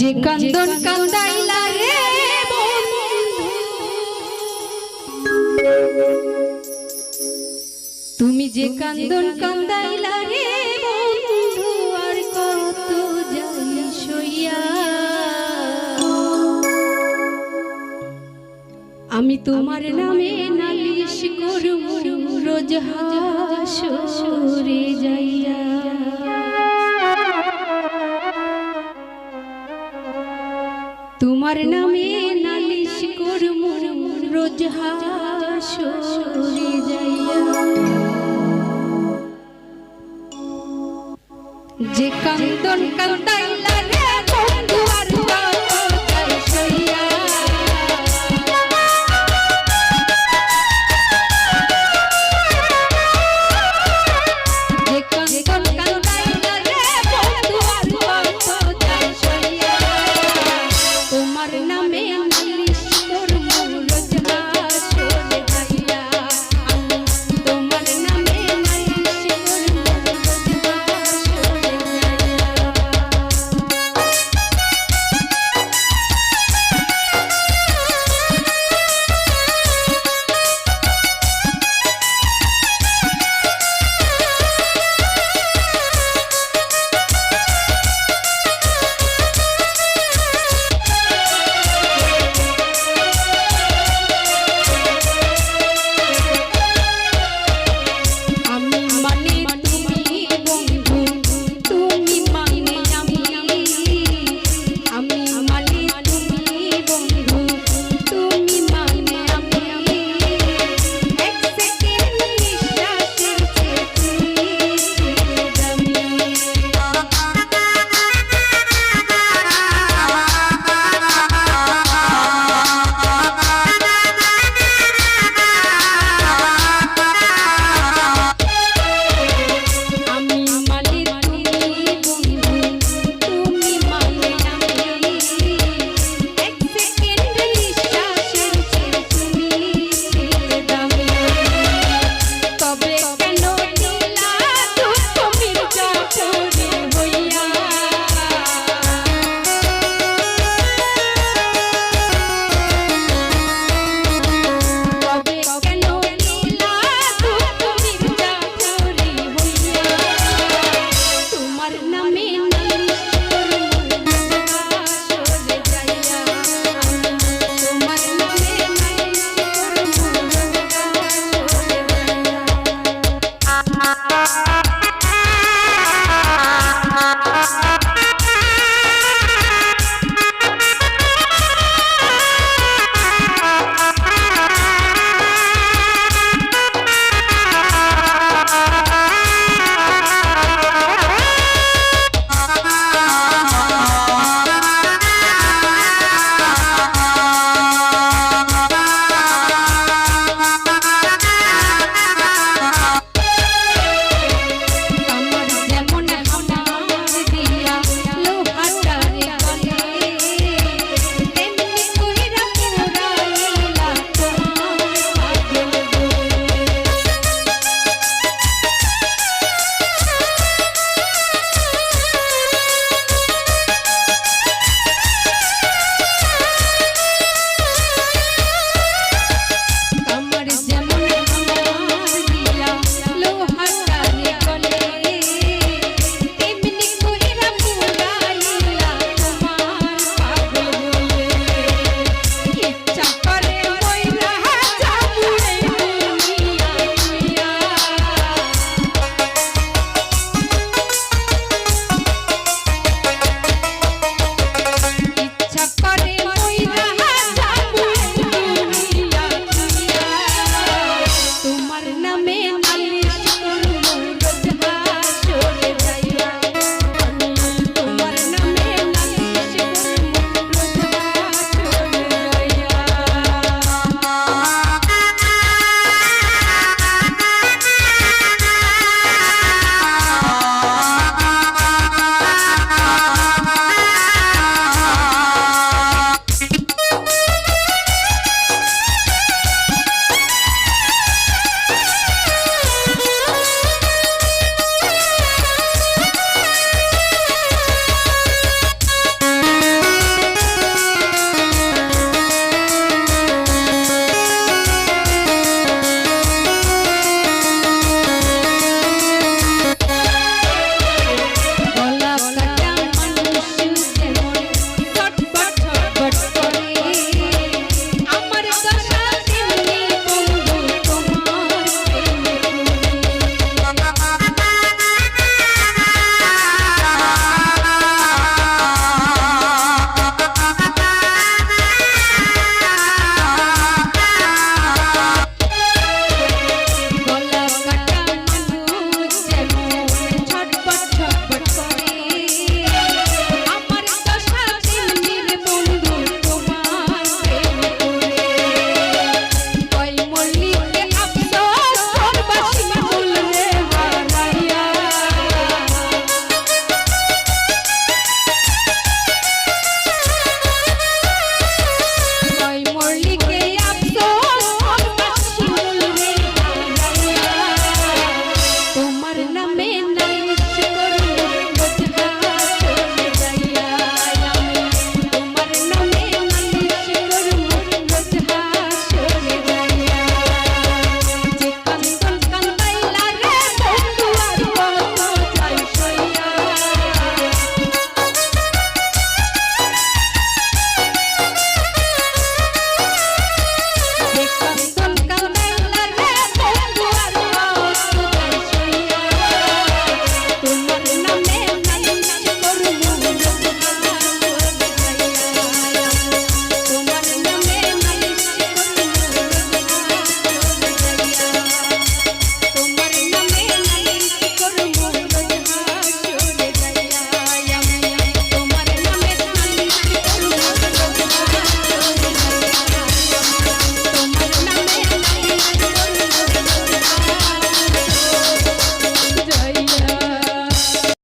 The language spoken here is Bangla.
যে কান্দন কান্দাইলা রে তুমি যে কান্দন কান্দাইলা রে বন্ধু, আর আমি তোমার নামে নালিশ করব রোজ হাসরে যাইয়া। তোমার নামে নালিশ করব রোজ হাসরে যাইয়া। যে কান্দন কান্দাইলা